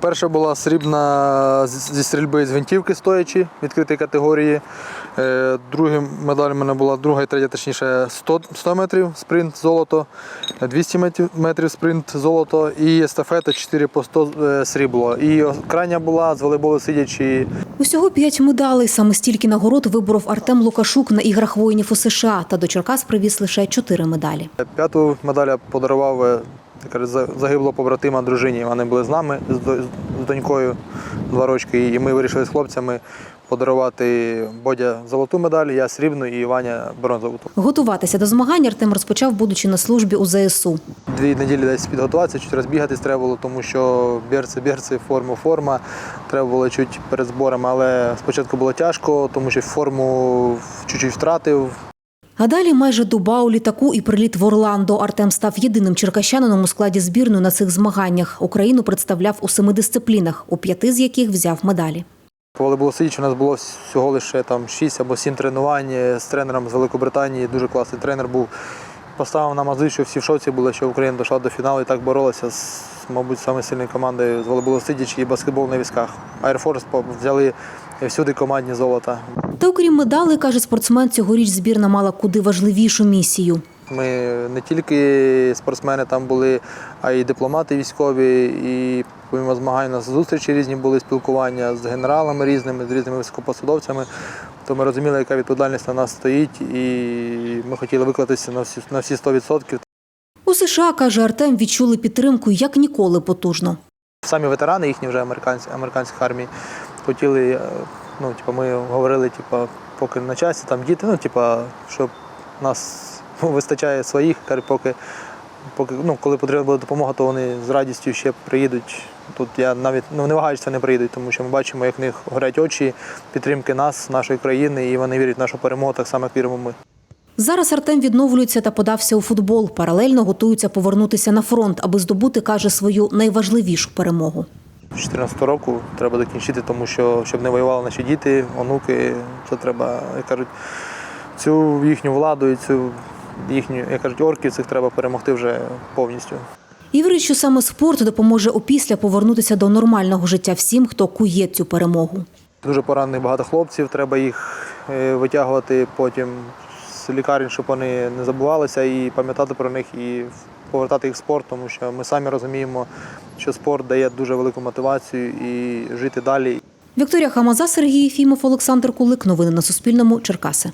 Перша була срібна зі стрільби з гвинтівки стоячи відкритої категорії. Е, Друга медаль у мене була друга і третя, точніше 100, 100 метрів спринт золото, 200 метрів, метрів спринт золото і естафета 4 по 100 е, срібло. І крайня була з волейболу сидячи Усього п'ять медалей. Саме стільки нагород виборов Артем Лукашук на іграх воїнів у США. Та до Черкас привіз лише чотири медалі. П'яту медаль подарував я кажу, за- загиблого побратима дружині. Вони були з нами, з донькою два рочки, і ми вирішили з хлопцями подарувати Бодя золоту медаль, я срібну і Ваня бронзову. Готуватися до змагань Артем розпочав, будучи на службі у ЗСУ. Дві неділі десь підготуватися, чуть розбігатись треба було, тому що берці, берці, форму, форма. Треба було чуть перед зборами, але спочатку було тяжко, тому що форму чуть-чуть втратив. А далі майже доба у літаку і приліт в Орландо. Артем став єдиним черкащанином у складі збірної на цих змаганнях. Україну представляв у семи дисциплінах, у п'яти з яких взяв медалі. По волейболу у нас було всього лише там 6 або 7 тренувань з тренером з Великобританії. Дуже класний тренер був. Поставив нам ази, що всі в шоці були, що Україна дійшла до фіналу і так боролася з, мабуть, саме сильною командою з волейболу Сидіч і баскетбол на візках. По- взяли всюди командні золота. Та окрім медалей, каже спортсмен, цьогоріч збірна мала куди важливішу місію. Ми не тільки спортсмени там були, а й дипломати військові, і помимо змагань у нас зустрічі різні були спілкування з генералами різними, з різними високопосадовцями. То ми розуміли, яка відповідальність на нас стоїть, і ми хотіли виклатися на всі на всі 100%. У США, каже Артем, відчули підтримку як ніколи потужно. Самі ветерани їхні вже американські американських армій хотіли. Ну, типу, ми говорили, типу, поки на часі, там діти, ну, типу, щоб нас вистачає своїх, каже, поки, поки ну, коли потрібна буде допомога, то вони з радістю ще приїдуть. Тут я навіть ну, не вагаюся, вони приїдуть, тому що ми бачимо, як в них горять очі підтримки нас, нашої країни, і вони вірять в нашу перемогу, так само, як віримо ми. Зараз Артем відновлюється та подався у футбол. Паралельно готується повернутися на фронт, аби здобути, каже, свою найважливішу перемогу. З 14 року треба закінчити, тому що щоб не воювали наші діти, онуки, це треба, як кажуть, цю їхню владу і цю їхню, як кажуть, орків цих треба перемогти вже повністю. І вірить, що саме спорт допоможе опісля повернутися до нормального життя всім, хто кує цю перемогу. Дуже поранених багато хлопців, треба їх е, витягувати потім з лікарень, щоб вони не забувалися і пам'ятати про них і повертати їх в спорт, тому що ми самі розуміємо, що спорт дає дуже велику мотивацію і жити далі. Вікторія Хамаза, Сергій Єфімов, Олександр Кулик. Новини на Суспільному. Черкаси.